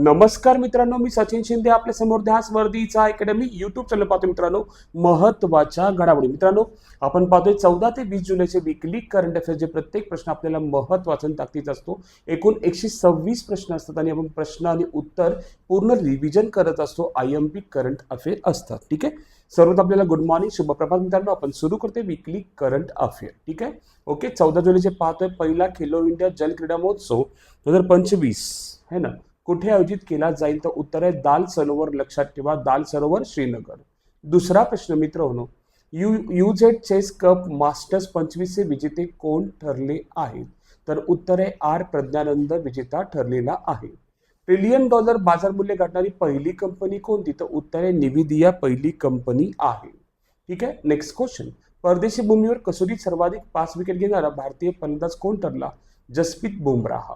नमस्कार मित्रांनो मी सचिन शिंदे आपल्यासमोर ध्यास वर्दीचा अकॅडमी युट्यूब चॅनल पाहतो मित्रांनो. महत्त्वाच्या घडामोडी. मित्रांनो आपण पाहतोय चौदा ते वीस जुलैचे विकली करंट अफेअर्स जे प्रत्येक प्रश्न आपल्याला महत्त्वाचा ताकदीचा असतो. एकूण एकशे सव्वीस प्रश्न असतात आणि आपण प्रश्न आणि उत्तर पूर्ण रिव्हिजन करत असतो. I M P current affair असतात. ठीक आहे? सर्वात आपल्याला गुड मॉर्निंग शुभप्रभात मित्रांनो. आपण सुरू करतोय विकली करंट अफेअर ठीक आहे? ओके चौदा जुलैचे पाहतोय पहिला खेलो इंडिया जल क्रीडा महोत्सव दोन हजार पंचवीस. है ना? कुठे आयोजित केला जाईल तर उत्तर आहे दाल सरोवर लक्षात ठेवा दाल सरोवर श्रीनगर. दुसरा प्रश्न मित्र होनो यू युझेड चेस कप मास्टर्स पंचवीसचे विजेते कोण ठरले आहेत? तर उत्तर आहे आर प्रज्ञानंद विजेता ठरलेला आहे. ट्रिलियन डॉलर बाजार मूल्य गाठणारी पहिली कंपनी कोणती? तर उत्तर आहे निविदिया पहिली कंपनी आहे. ठीक आहे नेक्स्ट क्वेश्चन परदेशी भूमीवर कसोटीत सर्वाधिक पाच विकेट घेणारा भारतीय फलंदाज कोण ठरला? जसप्रीत बुमराह.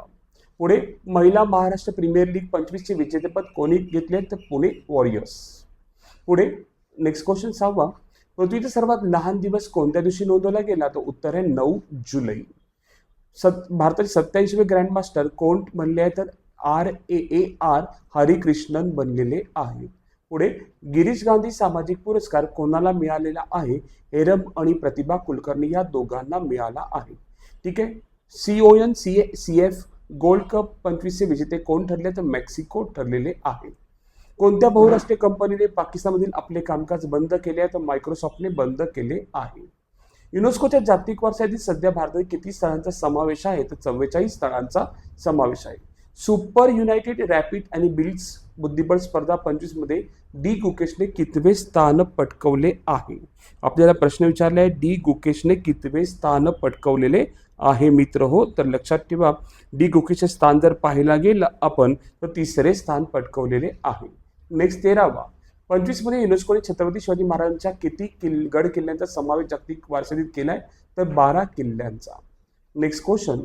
पुढे महिला महाराष्ट्र प्रीमियर लीग पंचवीसचे विजेतेपद कोणी घेतले तर पुणे वॉरियर्स. पुढे नेक्स्ट क्वेश्चन सहावा. पृथ्वीचा सर्वात लहान दिवस कोणत्या दिवशी नोंदवला गेला? तर उत्तर आहे नऊ जुलै. सत भारताचे सत्याऐंशीवे ग्रँडमास्टर कोण बनले आहे? तर R A A R Harikrishnan बनलेले आहेत पुढे गिरीश गांधी सामाजिक पुरस्कार कोणाला मिळालेला आहे? हेरम आणि प्रतिभा कुलकर्णी या दोघांना मिळाला आहे. ठीक आहे? C O N C A C F gold cup पंचवीसचे विजेते कोण ठरले? तर मेक्सिको ठरलेले आहे. कोणत्या बहुराष्ट्रीय कंपनीने पाकिस्तानमधील आपले कामकाज बंद केले आहे? तर मायक्रोसॉफ्टने बंद केले आहे. युनेस्कोच्या जागतिक वारसा यादीत सध्या भारतात किती स्थळांचा समावेश आहे? तर चव्वेचाळीस स्थळांचा समावेश आहे. सुपर युनायटेड रॅपिड आणि बिल्ड्स बुद्धिबळ स्पर्धा पंचवीसमध्ये डी गुकेशने कितवे स्थान पटकवले आहे? आपल्याला प्रश्न विचारला आहे डी गुकेशने कितवे स्थान पटकवलेले आहे मित्र? हो तर लक्षात ठेवा डी गुकेशचे स्थान जर पाहायला गेलं आपण तर तिसरे स्थान पटकवलेले आहे. नेक्स्ट तेरावा. पंचवीसमध्ये युनेस्कोने छत्रपती शिवाजी महाराजांच्या किती किल गड किल्ल्यांचा समावेश जागतिक वारसादीत आहे तर बारा किल्ल्यांचा. Next question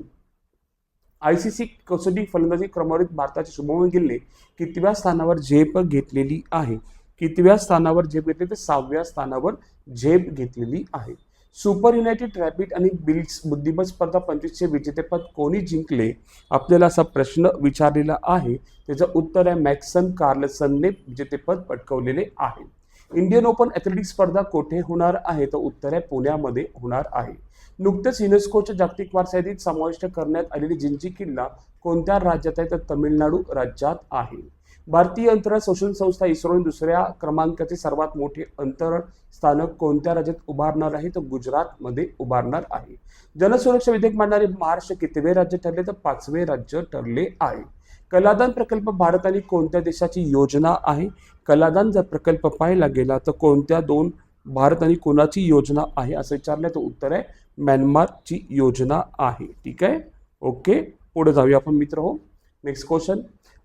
I C C कसोटी फलंदाजी क्रमवारीत भारताचे शुभमन गिलने कितव्या स्थानावर झेप घेतलेली आहे? कितव्या स्थानावर झेप घेतली? तर सहाव्या स्थानावर झेप घेतलेली आहे. सुपर युनायटेड रॅपिड आणि बिल्ड्स बुद्धिबळ स्पर्धा पंचवीसचे विजेतेपद कोणी जिंकले? आपल्याला असा प्रश्न विचारलेला आहे. त्याचं उत्तर आहे मॅक्सन कार्लसनने विजेतेपद पटकवलेले आहे. इंडियन ओपन ॲथलेटिक्स स्पर्धा कोठे होणार आहे? तर उत्तर आहे पुण्यामध्ये होणार आहे. नुकतेच युनेस्कोच्या जागतिक वारसायादीत समाविष्ट करण्यात आलेली जिंजी किल्ला कोणत्या राज्यात आहे? तर तमिळनाडू राज्यात आहे. भारतीय अंतराळ संशोधन संस्था इस्रोने दुसऱ्या क्रमांकाचे सर्वात मोठे अंतराळ स्थानक कोणत्या राज्यात उभारणार आहे? तर गुजरातमध्ये उभारणार आहे. जनसुरक्षा विधेयक मांडणारे महाराष्ट्र कितवे राज्य ठरले? तर पाचवे राज्य ठरले आहे. कलादान प्रकल्प भारत आणि कोणत्या देशाची योजना आहे? कलादान जर प्रकल्प पाहायला गेला तर कोणत्या दोन भारत आणि कोणाची योजना आहे असं विचारलं तर उत्तर आहे म्यानमारची योजना आहे. ठीक आहे? ओके पुढे जाऊया आपण मित्र हो. नेक्स्ट क्वेश्चन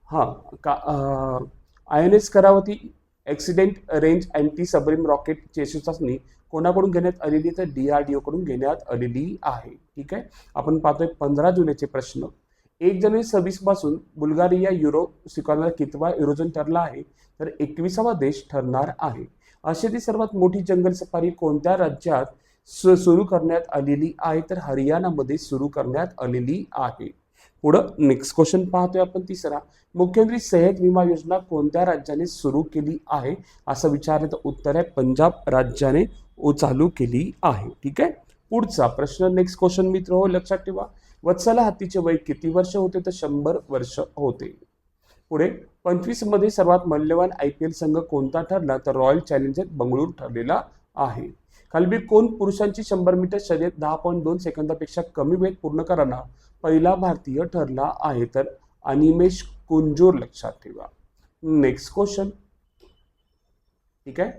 हां का I N S Kavaratti extended range anti submarine rocket यशस्वी चाचणी कोणाकडून घेण्यात आलेली तर डी आर डी ओकडून घेण्यात आलेली आहे. ठीक आहे? आपण पाहतोय पंधरा जुलैचे प्रश्न. एक जानेवारी सव्वीसपासून बुल्गारिया युरो स्वीकारणारा कितवा युरोजन ठरला आहे तर एकविसावा देश ठरणार आहे. आशियातील सर्वात मोठी जंगल सफारी कोणत्या राज्यात सु सुरू करण्यात आलेली आहे तर हरियाणामध्ये सुरू करण्यात आलेली आहे. पुढं नेक्स्ट क्वेश्चन पाहतोय आपण तिसरा. मुख्यमंत्री सेहत विमा योजना कोणत्या राज्याने सुरू केली आहे असं विचारलं तर उत्तर आहे पंजाब राज्याने चालू केली आहे. ठीक आहे? पुढचा प्रश्न नेक्स्ट क्वेश्चन मित्र हो लक्षात ठेवा. वत्सला हत्तीचे वय किती वर्ष होते? तर शंभर वर्ष होते. पुढे पंचवीसमध्ये सर्वात मौल्यवान आय पी एल संघ कोणता ठरला? तर रॉयल चॅलेंजर बंगळूर ठरलेला आहे. खालबी कोण? पुरुषांची शंभर मीटर शर्यत दहा पॉईंट दोन सेकंदापेक्षा कमी वेळ पूर्ण करणारा पहिला भारतीय ठरला आहे. तर अनिमेश कुंजोर लक्षात ठेवा. Next question. ठीक आहे?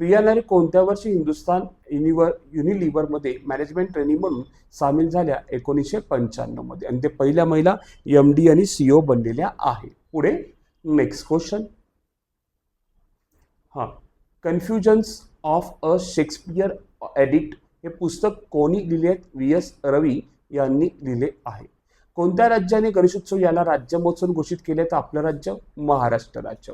प्रियानारी कोणत्या वर्षी हिंदुस्थान युनिवर युनिलिव्हरमध्ये मॅनेजमेंट ट्रेनिंग म्हणून सामील झाल्या? एकोणीसशे पंच्याण्णवमध्ये आणि ते पहिल्या महिला एम डी आणि सीओ बनलेल्या आहे पुढे नेक्स्ट क्वेश्चन हां. Confusions of a Shakespeare addict हे पुस्तक कोणी लिहिले? आहेत व्ही एस रवी यांनी लिहिले आहे. कोणत्या राज्याने गणेशोत्सव याला राज्य महोत्सव घोषित केले? तर आपलं राज्य महाराष्ट्र राज्य.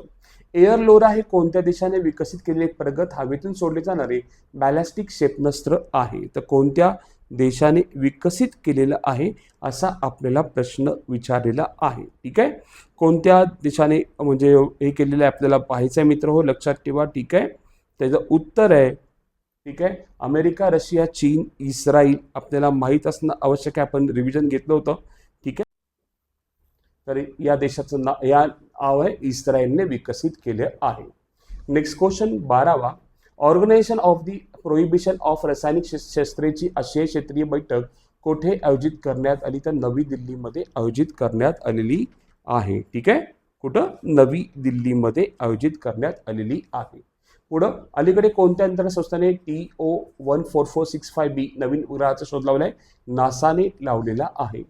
एअर लोरा हे कोणत्या देशाने विकसित केलेले एक प्रगत हवेतून सोडले जाणारे बॅलॅस्टिक क्षेपणास्त्र आहे? तर कोणत्या देशाने विकसित केलेलं आहे असा आपल्याला प्रश्न विचारलेला आहे. ठीक आहे? कोणत्या देशाने म्हणजे हे केलेलं आहे आपल्याला पाहायचं आहे मित्र हो लक्षात ठेवा. ठीक आहे? त्याचं उत्तर आहे ठीक आहे? अमेरिका रशिया चीन इस्राईल आपल्याला माहीत असणं आवश्यक आहे. आपण रिव्हिजन घेतलं होतं. तर या देशाचं ना या नाव आहे इस्रायलने विकसित केले आहे. नेक्स्ट क्वेश्चन बारावा. Organisation of the prohibition of रासायनिक शस्त्रेची आशिया क्षेत्रीय बैठक कोठे आयोजित करण्यात आली? तर नवी दिल्लीमध्ये आयोजित करण्यात आलेली आहे. ठीक आहे? कुठं? नवी दिल्लीमध्ये आयोजित करण्यात आलेली आहे. पुढं अलीकडे कोणत्या अंतराळ संस्थाने T O one four four six five B नवीन उग्रहाचा शोध लावला आहे नासाने लावलेला आहे.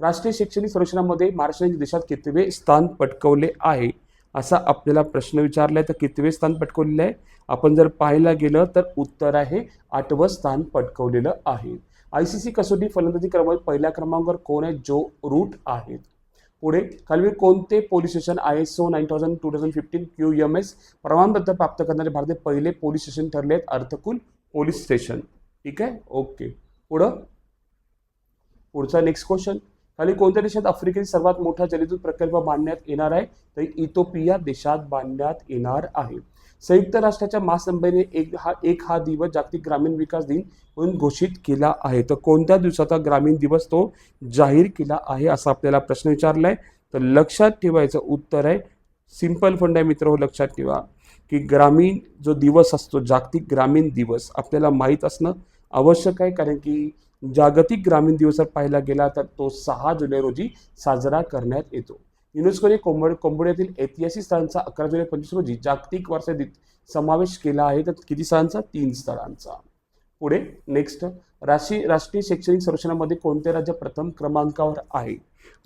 राष्ट्रीय शैक्षणिक संरक्षणामध्ये महाराष्ट्राने देशात कितवे स्थान पटकवले आहे असा आपल्याला प्रश्न विचारला आहे तर कितवे स्थान पटकवलेलं आहे? आपण जर पाहायला गेलं तर उत्तर आहे आठवं स्थान पटकवलेलं आहे. आय सी सी कसोटी फलंदाजी क्रमांक पहिल्या क्रमांकावर कोण आहे? जो रूट आहेत पुढे खालवी कोणते police station I S O nine thousand two thousand fifteen Q M S प्रमाणपत्र प्राप्त करणारे भारतीय पहिले पोलीस स्टेशन ठरले आहेत अर्थकुल पोलीस स्टेशन. ठीक आहे? ओके. पुढं? पुढचा नेक्स्ट क्वेश्चन. खाली कोणत्या देशात आफ्रिकेतील सर्वात मोठा जलविद्युत प्रकल्प बांधण्यात येणार आहे? तर इथोपिया देशात बांधण्यात येणार आहे. संयुक्त राष्ट्राच्या महासंभेने एक हा एक हा दिवस जागतिक ग्रामीण विकास दिन म्हणून घोषित केला आहे. तर कोणत्या दिवसाचा ग्रामीण दिवस तो जाहीर केला आहे असा आपल्याला प्रश्न विचारला आहे तर लक्षात ठेवायचं उत्तर आहे सिंपल फंड आहे मित्र हो लक्षात ठेवा. की ग्रामीण जो दिवस असतो जागतिक ग्रामीण दिवस आपल्याला माहीत असणं आवश्यक आहे. कारण की जागतिक ग्रामीण दिवसात पाहिला पाहायला गेला तर तो सहा जुलै रोजी साजरा करण्यात येतो. युनेस्कोने कोंबड कोंबड्यातील ऐतिहासिक स्थळांचा अकरा जुलै पंचवीस रोजी जागतिक वारसा समावेश केला आहे. तर किती स्थळांचा? तीन स्थळांचा. पुढे नेक्स्ट राष्ट्रीय राष्ट्रीय शैक्षणिक सर्वेक्षणामध्ये कोणते राज्य प्रथम क्रमांकावर आहे?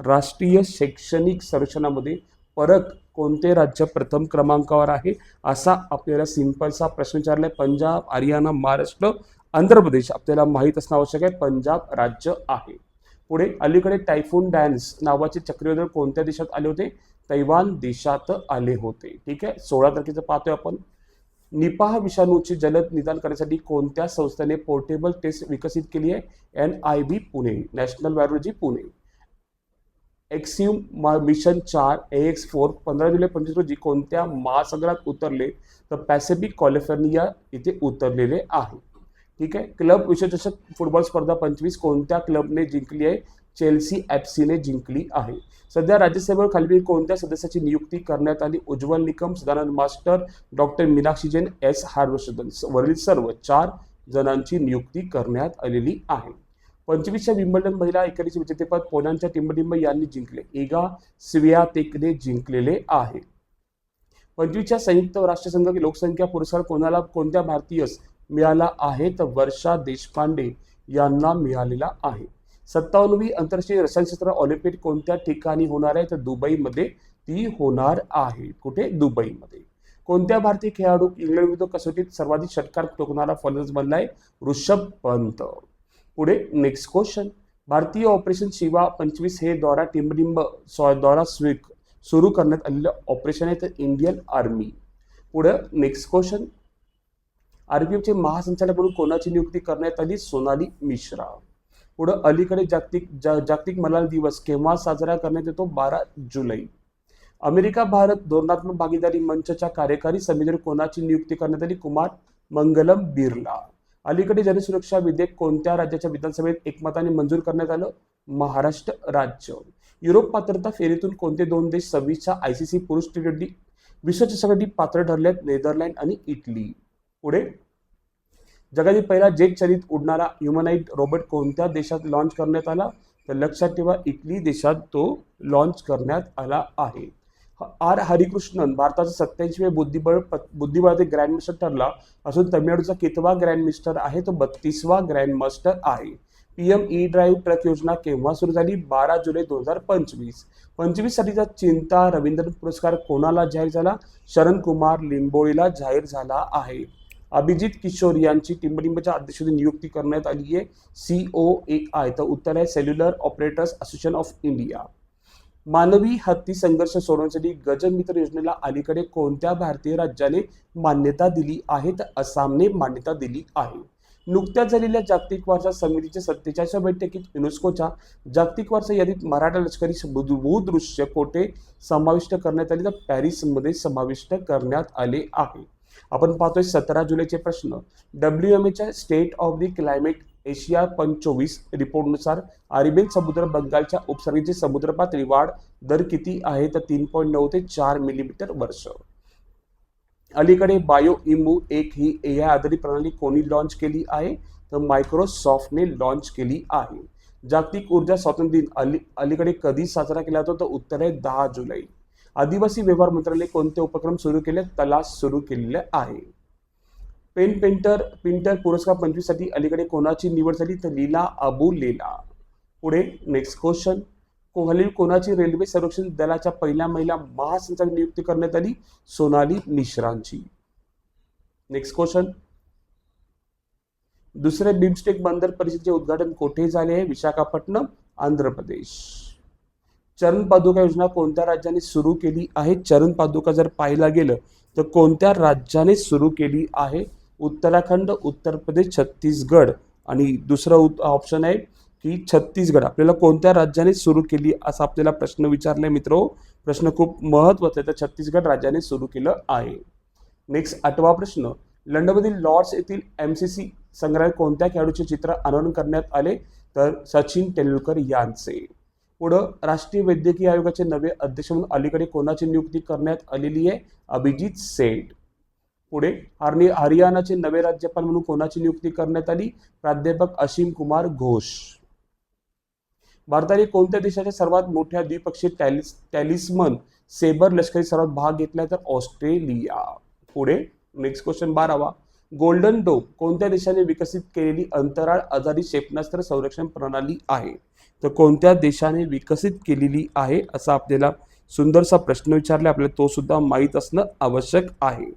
राष्ट्रीय शैक्षणिक सर्वेक्षणामध्ये परत कोणते राज्य प्रथम क्रमांकावर आहे? असा आपल्याला सिंपलचा प्रश्न विचारला आहे पंजाब हरियाणा महाराष्ट्र आंध्र प्रदेश आपल्याला माहीत असणं आवश्यक आहे पंजाब राज्य आहे. पुढे अलीकडे टायफून डॅन्स नावाचे चक्रीवादळ कोणत्या देशात आले होते? तैवान देशात आले होते. ठीक आहे? सोळा तारखेचं पाहतोय आपण. निपाह विषाणूचे जलद निदान करण्यासाठी कोणत्या संस्थेने पोर्टेबल टेस्ट विकसित केली आहे? N I B Pune national virology Pune. Axiom mission चार ए एक्स फोर पंधरा जुलै पंचवीस रोजी कोणत्या महासागरात उतरले? तर पॅसिफिक कॅलिफोर्निया इथे उतरलेले आहे. ठीक आहे? क्लब विश्वचषक फुटबॉल स्पर्धा पंचवीस कोणत्या क्लबने जिंकली आहे? चेल्सी एफसीने जिंकली आहे. सध्या राज्यसभेवर खालील कोणत्या सदस्याची नियुक्ती करण्यात आली? Ujjwal Nikam Sadanand master doctor Meenakshi Jain S. Harshvardhan वरील सर्व चार जणांची नियुक्ती करण्यात आलेली आहे. पंचवीसच्या विम्बल्डन महिला एकेरीचे विजेतेपद पोलांच्या टिंबटिंब यांनी जिंकले. एगा स्वियातेकने जिंकलेले आहे. पंचवीसच्या संयुक्त राष्ट्रसंघ लोकसंख्या पुरस्कार कोणाला कोणत्या भारतीयस मिळाला आहे तर वर्षा देशपांडे यांना मिळालेला आहे. सत्तावन्नवी आंतरराष्ट्रीय रसायनशास्त्र ऑलिम्पिक कोणत्या ठिकाणी होणार आहे? तर दुबईमध्ये ती होणार आहे. कुठे? दुबईमध्ये. कोणत्या भारतीय खेळाडू इंग्लंड विरुद्ध कसोटीत सर्वाधिक षटकार टोकणारा फलंदाज बनलाय? ऋषभ पंत. पुढे नेक्स्ट क्वेश्चन भारतीय ऑपरेशन शिवा पंचवीस हे द्वारा टिंबडिंब द्वारा स्वीक सुरू करण्यात आलेलं ऑपरेशन आहे तर इंडियन आर्मी पुढे नेक्स्ट क्वेश्चन आरबीएमचे महासंचालक म्हणून कोणाची नियुक्ती करण्यात आली? सोनाली मिश्रा. पुढं अलीकडे जागतिक जा जागतिक मलाल दिवस केव्हा साजरा करण्यात येतो? बारा जुलै. अमेरिका भारत धोरणात्मक भागीदारी मंचच्या कार्यकारी समितीवर कोणाची नियुक्ती करण्यात आली? कुमार मंगलम बिर्ला. अलीकडे जनसुरक्षा विधेयक कोणत्या राज्याच्या विधानसभेत एकमताने मंजूर करण्यात आलं? महाराष्ट्र राज्य. युरोप पात्रता फेरीतून कोणते दोन देश सव्वीसच्या आयसीसी पुरुष टी ट्वेंटी विश्वचषकासाठी पात्र ठरले आहेत नेदरलँड आणि इटली. पुढे? जगातील पहिला जेट चलित उडणारा ह्युमनाईट रोबोट कोणत्या देशात लॉन्च करण्यात आला? तर लक्षात ठेवा इटली देशात तो लॉन्च करण्यात आला आहे. आर. हरिकृष्णन भारताचा सत्याऐंशी बुद्धिबळ बुद्धिबळाचे ग्रँड मास्टर ठरला असून तमिळनाडूचा कितवा ग्रँडमिस्टर आहे? तो बत्तीसवा ग्रँड मास्टर आहे. पीएम ई ड्राईव्ह ट्रक योजना केव्हा सुरू झाली? बारा जुलै दोन हजार पंचवीस. पंचवीस साठीचा चिंता रवींद्र पुरस्कार कोणाला जाहीर झाला? शरण कुमार लिंबोळीला जाहीर झाला आहे. अभिजित किशोर यांची टिंबटिंबच्या अध्यक्षपदी नियुक्ती करण्यात आली आहे सी ओ ए आय तर उत्तर आहे cellular operators association of India मानवी हत्ती संघर्ष सोडवण्यासाठी गजमित्र योजनेला अलीकडे कोणत्या भारतीय राज्याने मान्यता दिली आहे तर आसामने मान्यता दिली आहे. नुकत्याच झालेल्या जागतिक वारसा समितीच्या सत्तेचाळीसव्या बैठकीत युनेस्कोच्या जागतिक वारसा यादीत मराठा लष्करी भूदृश्य कोठे समाविष्ट करण्यात आले तर पॅरिसमध्ये समाविष्ट करण्यात आले आहे. आपण पाहतोय सतरा जुलैचे प्रश्न. डब्ल्यू एम एच्या state of the climate Asia पंचोवीस रिपोर्टनुसार अरेबियन समुद्र बंगालच्या उपसर्गीची समुद्र पातळी वाढ दर किती आहे? तर तीन पॉईंट नऊ ते चार मिलीमीटर वर्ष. अलीकडे बायो इमू एक ही ए आय आधारित प्रणाली कोणी लॉन्च केली आहे? तर मायक्रोसॉफ्टने लॉन्च केली आहे. जागतिक ऊर्जा स्वातंत्र्य दिन अली अलीकडे कधी साजरा केला जातो? तर उत्तर आहे दहा जुलै. आदिवासी व्यवहार मंत्रालय कोणते उपक्रम सुरू केले? तलास सुरू केलेले आहे. पेन पेंटर पिंटर पुरस्कार पंचवीससाठी अलीकडे कोणाची निवड झाली? तर लीला अबू लीला. पुढे नेक्स्ट क्वेश्चन कोहली कोणाची रेल्वे संरक्षण दलाच्या पहिल्या महिला महासंचालक नियुक्ती करण्यात आली? सोनाली मिश्रांची. नेक्स्ट क्वेश्चन दुसरे बिमस्टेक बंदर परिषदेचे उद्घाटन कोठे झाले? आहे विशाखापट्टणम आंध्र प्रदेश. चरण पादुका योजना कोणत्या राज्याने सुरू केली आहे? चरण पादुका जर पाहायला गेलं तर कोणत्या राज्याने सुरू केली आहे? उत्तराखंड उत्तर प्रदेश छत्तीसगड आणि दुसरा ऑप्शन आहे की छत्तीसगड. आपल्याला कोणत्या राज्याने सुरू केली असा आपल्याला प्रश्न विचारलाय मित्रो. प्रश्न खूप महत्त्वाचा आहे. तर छत्तीसगड राज्याने सुरू केलं आहे. नेक्स्ट आठवा प्रश्न. लंडनमधील लॉर्ड्स येथील एम सी सी संग्रहालय कोणत्या खेळाडूचे चित्र अनावरण करण्यात आले? तर सचिन तेंडुलकर यांचे. पुढं राष्ट्रीय वैद्यकीय आयोगाचे नवे अध्यक्ष म्हणून अलीकडे कोणाची नियुक्ती करण्यात आलेली आहे? अभिजित सेठ. पुढे हरणी हरियाणाचे नवे राज्यपाल म्हणून कोणाची नियुक्ती करण्यात आली? प्राध्यापक असीम कुमार घोष. भारताने कोणत्या देशाच्या सर्वात मोठ्या द्विपक्षीय टॅलिस टॅलिस्मन सेबर लष्करी सर्वात भाग घेतला तर ऑस्ट्रेलिया. पुढे नेक्स्ट क्वेश्चन बारावा. गोल्डन डोम कोणत्या देशाने विकसित केलेली अंतराळ आधारित क्षेपणास्त्र संरक्षण प्रणाली आहे? तर कोणत्या देशाने विकसित केलेली आहे असा आपल्याला सुंदरसा प्रश्न विचारला आपल्याला तो सुद्धा माहीत असणं आवश्यक आहे.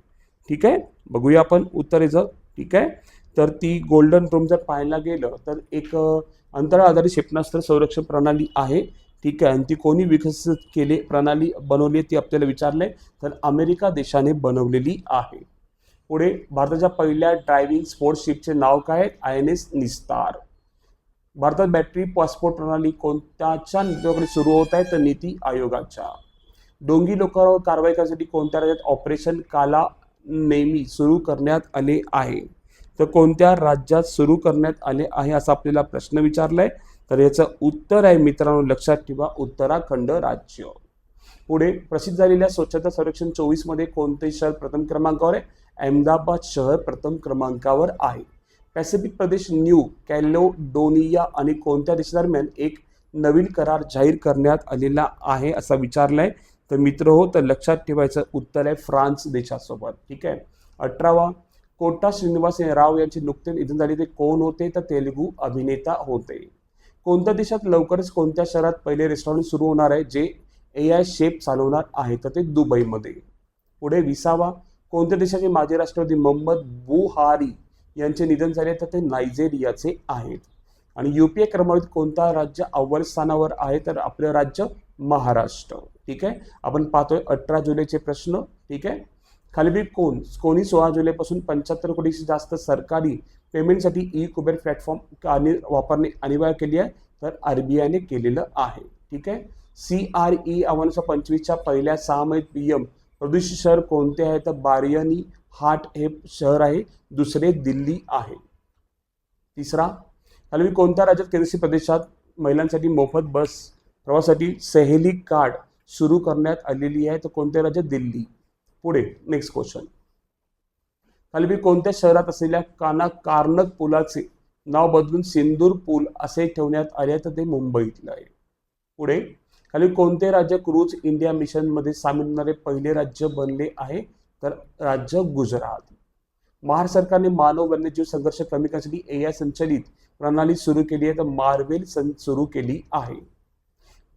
ठीक आहे? बघूया आपण उत्तरेचं ठीक आहे? तर ती गोल्डन रूम जर पाहायला गेलं तर एक अंतराळ आधारित क्षेपणास्त्र संरक्षण प्रणाली आहे. ठीक आहे? आणि ती कोणी विकसित केले प्रणाली बनवली आहे ती आपल्याला विचारले तर अमेरिका देशाने बनवलेली आहे. पुढे भारताच्या पहिल्या ड्रायव्हिंग स्पोर्ट्स शिपचे नाव काय आहे आय एन एस निस्तार भारतात बॅटरी पासपोर्ट प्रणाली कोणत्याच्या नेतृत्वाकडे सुरू होत आहे तर नीती आयोगाच्या. डोंगी लोकांवर कारवाई करण्यासाठी कोणत्या राज्यात ऑपरेशन काला नेहमी सुरू करण्यात आले आहे? तर कोणत्या राज्यात सुरू करण्यात आले आहे असा आपल्याला प्रश्न विचारलाय? तर याचं उत्तर आहे मित्रांनो लक्षात ठेवा उत्तराखंड राज्य. पुढे प्रसिद्ध झालेल्या स्वच्छता सर्वेक्षण चोवीसमध्ये कोणते शहर प्रथम क्रमांकावर आहे? अहमदाबाद शहर प्रथम क्रमांकावर आहे. पॅसिफिक प्रदेश न्यू कॅलोडोनिया आणि कोणत्या देशादरम्यान एक नवीन करार जाहीर करण्यात आलेला आहे असा विचारलाय. तर मित्र हो तर लक्षात ठेवायचं उत्तर आहे फ्रान्स देशासोबत. ठीक आहे? अठरावा कोटा श्रीनिवास राव यांचे नुकते निधन झाले. ते कोण होते? तर तेलुगू अभिनेता होते. कोणत्या देशात लवकरच कोणत्या शहरात पहिले रेस्टॉरंट सुरू होणार आहे? जे ए आय शेप चालवणार आहे. तर ते दुबईमध्ये. पुढे विसावा कोणत्या देशाचे माजी राष्ट्रपती मोहम्मद बुहारी यांचे निधन झाले तर ते नायजेरियाचे आहेत. आणि युपीए क्रमांक कोणता राज्य अव्वल स्थानावर आहे तर आपलं राज्य महाराष्ट्र. ठीक आहे? आपण पाहतोय अठरा जुलैचे प्रश्न. ठीक आहे? खालीबी कोण? कोणी सोळा जुलैपासून पंच्याहत्तर कोटीशी जास्त सरकारी पेमेंटसाठी ई कुबेर प्लॅटफॉर्म आणि वापरणे अनिवार्य केली आहे? तर आर बी आयने केलेलं आहे. ठीक आहे? सी आर ई आव्हानाच्या पंचवीसच्या पहिल्या सहा महिन्यात पी एम. प्रदूषित शहर कोणते आहे? तर बारियानी हाट हे शहर आहे दुसरे दिल्ली आहे. तिसरा खाली कोणत्या राज्यात केंद्रशासित प्रदेशात महिलांसाठी मोफत बस प्रवासासाठी सहेली कार्ड सुरू करण्यात आलेली आहे? तर कोणत्या राज्यात दिल्ली. पुढे नेक्स्ट क्वेश्चन खाली कोणत्या शहरात असलेल्या काना कार्नक पुलाचे नाव बदलून सिंदूर पूल असे ठेवण्यात आले आहे? तर ते मुंबईतलं आहे. पुढे खाली कोणते राज्य क्रूज इंडिया मिशनमध्ये सामील होणारे पहिले राज्य बनले आहे? तर राज्य गुजरात. महाराष्ट्र सरकारने मानव वन्यजीव संघर्ष कमी करण्यासाठी ए आय संचलित प्रणाली सुरू केली आहे. तर मार्वेल सं सुरू केली आहे.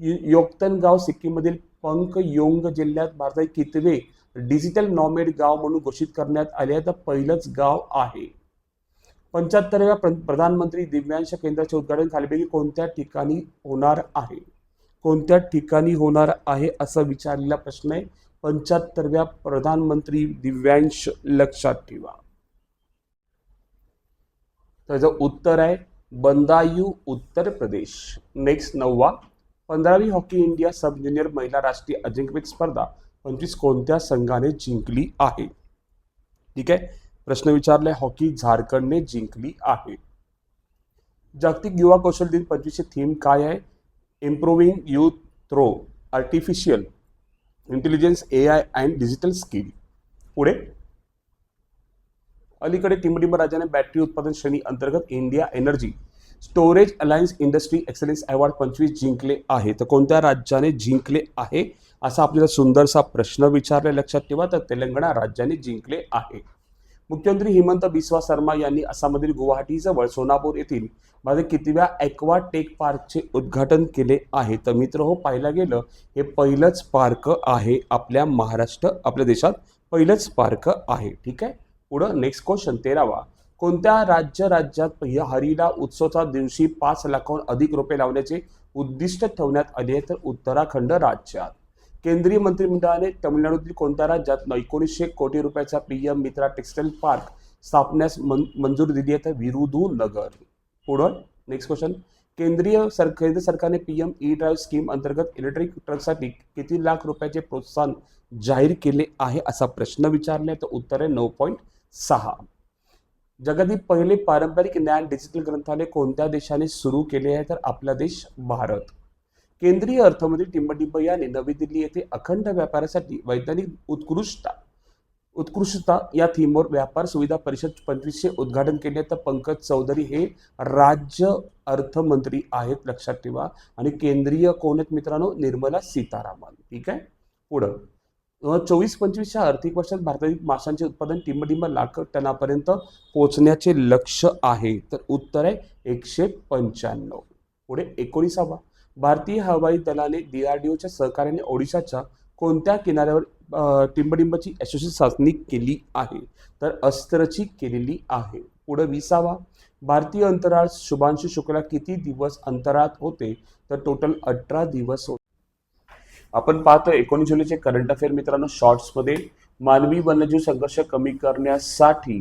योगतन योक्तनगाव सिक्कीममधील पंक योंग जिल्ह्यात भारताचे कितवे डिजिटल नॉमेड गाव म्हणून घोषित करण्यात आले आहे. तर पहिलंच गाव आहे. पंच्याहत्तरव्या प्र- प्रधानमंत्री दिव्यांश केंद्राचे उद्घाटन खालीपैकी कोणत्या ठिकाणी होणार आहे? कोणत्या ठिकाणी होणार आहे? असा विचारलेला प्रश्न आहे. पंच्याहत्तरव्या प्रधानमंत्री दिव्यांश लक्षात ठेवा. त्याचं उत्तर आहे बंदायू उत्तर प्रदेश. नेक्स्ट नववा पंधरावी हॉकी इंडिया सब ज्युनियर महिला राष्ट्रीय अजिंक्यपद स्पर्धा पंचवीस कोणत्या संघाने जिंकली आहे? ठीक आहे प्रश्न विचारलाय हॉकी झारखंडने जिंकली आहे. जागतिक युवा कौशल दिन पंचवीसचे थीम काय आहे? Improving youth through artificial intelligence A I and digital skill. पुढे. अलीकडे टिंबटिंब राजाने बॅटरी उत्पादन श्रेणी अंतर्गत India energy storage alliance industry excellence award पंचवीस जिंकले आहे. तर कोणत्या राज्याने जिंकले आहे? असा आपल्याला सुंदरसा प्रश्न विचारला लक्षात ठेवा. तर तेलंगणा राज्याने जिंकले आहे. मुख्यमंत्री हिमंत बिस्वा शर्मा यांनी आसाममधील गुवाहाटीजवळ सोनापूर येथील माझे कितव्या ॲक्वा टेक पार्कचे उद्घाटन केले आहे. तर मित्र हो पाहायला गेलं हे पहिलंच पार्क आहे आपल्या महाराष्ट्र आपल्या देशात पहिलंच पार्क आहे. ठीक आहे? पुढं नेक्स्ट क्वेश्चन तेरावा. कोणत्या राज्य राज्यात ह्या हरिला उत्सवाच्या दिवशी पाच लाखाहून अधिक रोपे लावण्याचे उद्दिष्ट ठेवण्यात आले तर उत्तराखंड राज्यात. केंद्रीय मंत्रिमंडळाने तमिळनाडूतील कोणत्या राज्यात एकोणीसशे कोटी रुपयाचा पीएम मित्रा टेक्सटाईल पार्क स्थापण्यास मन मंजुरी दिली आहे तर विरुधू नगर. पुढं नेक्स्ट क्वेश्चन केंद्रीय सर केंद्र सरकारने पीएम ई ड्राईव्ह स्कीम अंतर्गत इलेक्ट्रिक ट्रकसाठी किती लाख रुपयाचे प्रोत्साहन जाहीर केले आहे असा प्रश्न विचारला आहे तर उत्तर आहे नऊ पॉईंट सहा. जगातील पहिले पारंपरिक ज्ञान डिजिटल ग्रंथालय कोणत्या देशाने सुरू केले आहे तर आपला देश भारत. केंद्रीय अर्थमंत्री टिंबटिंब यांनी नवी दिल्ली येथे अखंड व्यापारासाठी वैज्ञानिक उत्कृष्टता उत्कृष्टता या थीमवर व्यापार सुविधा परिषद पंचवीसचे उद्घाटन केले. तर पंकज चौधरी हे राज्य अर्थमंत्री आहेत लक्षात ठेवा. आणि केंद्रीय कोण आहेत मित्रांनो? निर्मला सीतारामन. ठीक आहे? पुढं. चोवीस पंचवीसच्या आर्थिक वर्षात भारतातील माशांचे उत्पादन टिंबटिंब लाख टनापर्यंत पोहोचण्याचे लक्ष्य आहे. तर उत्तर आहे एकशे पंच्याण्णव. पुढे एकोणीसावा. भारतीय हवाई दलाने डीआरडीओच्या सहकार्याने ओडिशाच्या कोणत्या किनाऱ्यावर टिंबडिंबाची टिंबटिंबची यशस्वी चाचणी केली आहे? तर अस्त्रची केलेली आहे. पुढे विसावा. भारतीय अंतराळ शुभांशु शुक्ला किती दिवस अंतराळात होते? तर टोटल अठरा दिवस होते. आपण पाहतो एकोणीस जुलैचे करंट अफेअर मित्रांनो शॉर्ट्समध्ये मानवी वन्यजीव संघर्ष कमी करण्यासाठी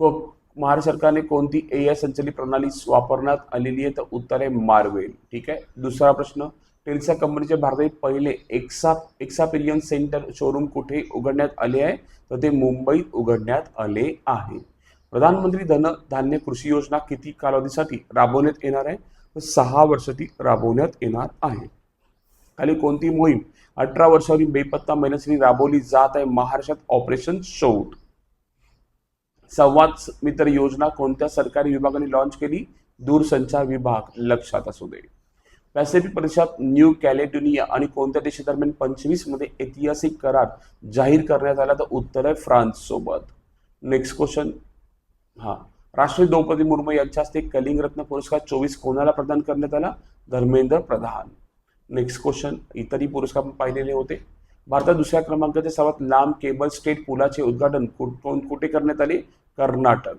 को महाराष्ट्र सरकारने कोणती ए आय संचलित प्रणाली वापरण्यात आलेली आहे? तर उत्तर आहे मार्वेल. ठीक आहे? दुसरा प्रश्न टेल्सा कंपनीचे भारतातील पहिले एक्सा एक्सापिरियन सेंटर शोरूम कुठे उघडण्यात आले आहे? तर ते मुंबईत उघडण्यात आले आहे. प्रधानमंत्री धन धान्य कृषी योजना किती कालावधीसाठी राबवण्यात येणार आहे? तर सहा वर्षाची राबवण्यात येणार आहे. खाली कोणती मोहीम अठरा वर्षावरील बेपत्ता महिन्यासाठी राबवली जात आहे? महाराष्ट्रात ऑपरेशन शौट संवाद मित्र योजना कोणत्या सरकारी विभागाने लॉन्च केली? दूरसंचार विभाग लक्षात असू दे. पॅसिफिक प्रदेशात न्यू कॅलेडोनिया आणि कोणत्या देशादरम्यान पंचवीसमध्ये ऐतिहासिक करार जाहीर करण्यात आला तर उत्तर आहे फ्रान्स सोबत. नेक्स्ट क्वेश्चन हा. राष्ट्रीय द्रौपदी मुर्मू यांच्या हस्ते कलिंग रत्न पुरस्कार चोवीस कोणाला प्रदान करण्यात आला? धर्मेंद्र प्रधान. नेक्स्ट क्वेश्चन इतरही पुरस्कार पाहिलेले होते. भारतात दुसऱ्या क्रमांकाचे सर्वात लांब केबल स्टेट पुलाचे उद्घाटन कु- कोण- कुठे करण्यात आले? कर्नाटक.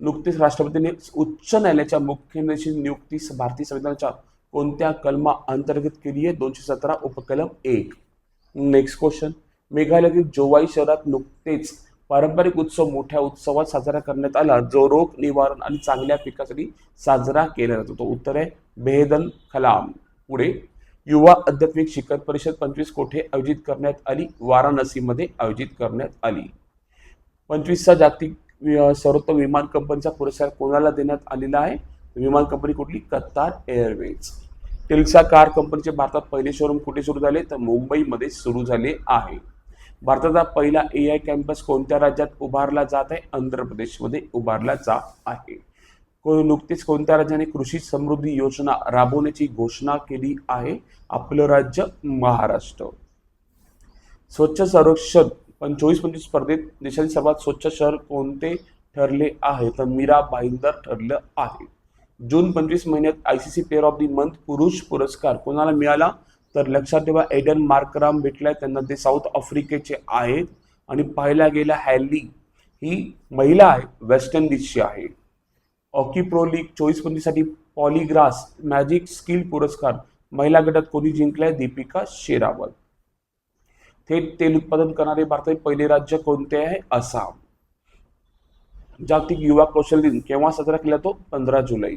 नुकतीच राष्ट्रपतींनी उच्च न्यायालयाच्या मुख्य न्यायाधीश नियुक्ती भारतीय संविधानाच्या कोणत्या कलमा अंतर्गत केली आहे? दोनशे सतरा उपकलम एक. Next question. मेघालयातील जोवाई शहरात नुकतेच पारंपरिक उत्सव मोठ्या उत्सवात साजरा करण्यात आला. जो रोग निवारण आणि चांगल्या पिकासाठी साजरा केला जातो. तो उत्तर आहे बेहदन खलाम पुढे युवा आध्यात्मिक शिखर परिषद पंचवीस कोठे आयोजित करण्यात आली? वाराणसीमध्ये आयोजित करण्यात आली. पंचवीसचा जागतिक सर्वोत्तम विमान कंपनीचा पुरस्कार कोणाला देण्यात आलेला आहे? विमान कंपनी कुठली? कत्तार एअरवेज. टेल्सा कार कंपनीचे भारतात पहिले शोरूम कुठे सुरू झाले? तर मुंबईमध्ये सुरू झाले आहे. भारताचा पहिला ए आय कॅम्पस कोणत्या राज्यात उभारला जात आहे? आंध्र प्रदेशमध्ये उभारला जात आहे. नुकतीच कोणत्या राज्याने कृषी समृद्धी योजना राबवण्याची घोषणा केली आहे? आपलं राज्य महाराष्ट्र. स्वच्छ सर्वेक्षण पण चोवीस पंचवीस स्पर्धेत देशातील सर्वात स्वच्छ शहर कोणते ठरले आहे? तर मीरा भाईंदर ठरलं आहे. जून पंचवीस महिन्यात I C C player of the month पुरुष पुरस्कार कोणाला मिळाला? तर लक्षात ठेवा एडन मार्कराम भेटलाय त्यांना ते साऊथ आफ्रिकेचे आहेत. आणि पाहायला गेला हॅली. ही महिला आहे वेस्ट इंडिजची आहे. हॉकी प्रो लीग चोवीस पंचवीससाठी पॉलीग्रास मॅजिक स्किल पुरस्कार महिला गटात कोणी जिंकलाय? दीपिका शेरावत. थेट तेल उत्पादन करणारे भारताचे पहिले राज्य कोणते आहे? आसाम. जागतिक युवा कौशल्य दिन केव्हा साजरा केला तो पंधरा जुलै.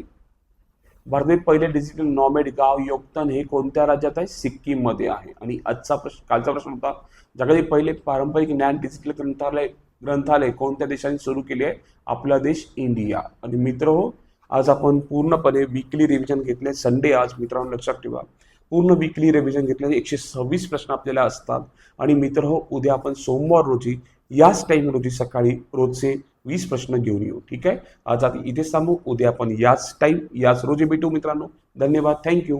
भारतातील पहिले डिजिटल नॉमेड गाव योगदान हे कोणत्या राज्यात आहे? सिक्कीममध्ये आहे. आणि आजचा प्रश्न कालचा प्रश्न होता जगातील पहिले पारंपरिक ज्ञान डिजिटल ग्रंथालय ग्रंथालय कोणत्या देशाने सुरू केले आहे? आपला देश इंडिया. आणि मित्र हो आज आपण पूर्णपणे विकली रिव्हिजन घेतले. संडे आज मित्रांनो लक्षात ठेवा. पूर्ण विकली रिव्हिजन घेतले. एकशे सव्वीस प्रश्न आपल्याला असतात. आणि मित्र हो उद्या आपण सोमवार रोजी याच टाईम रोजी सकाळी रोजचे वीस प्रश्न घेऊन येऊ. ठीक आहे? आज आता इथेच थांबू. उद्या आपण याच टाईम याच रोजी भेटू मित्रांनो. धन्यवाद. थँक्यू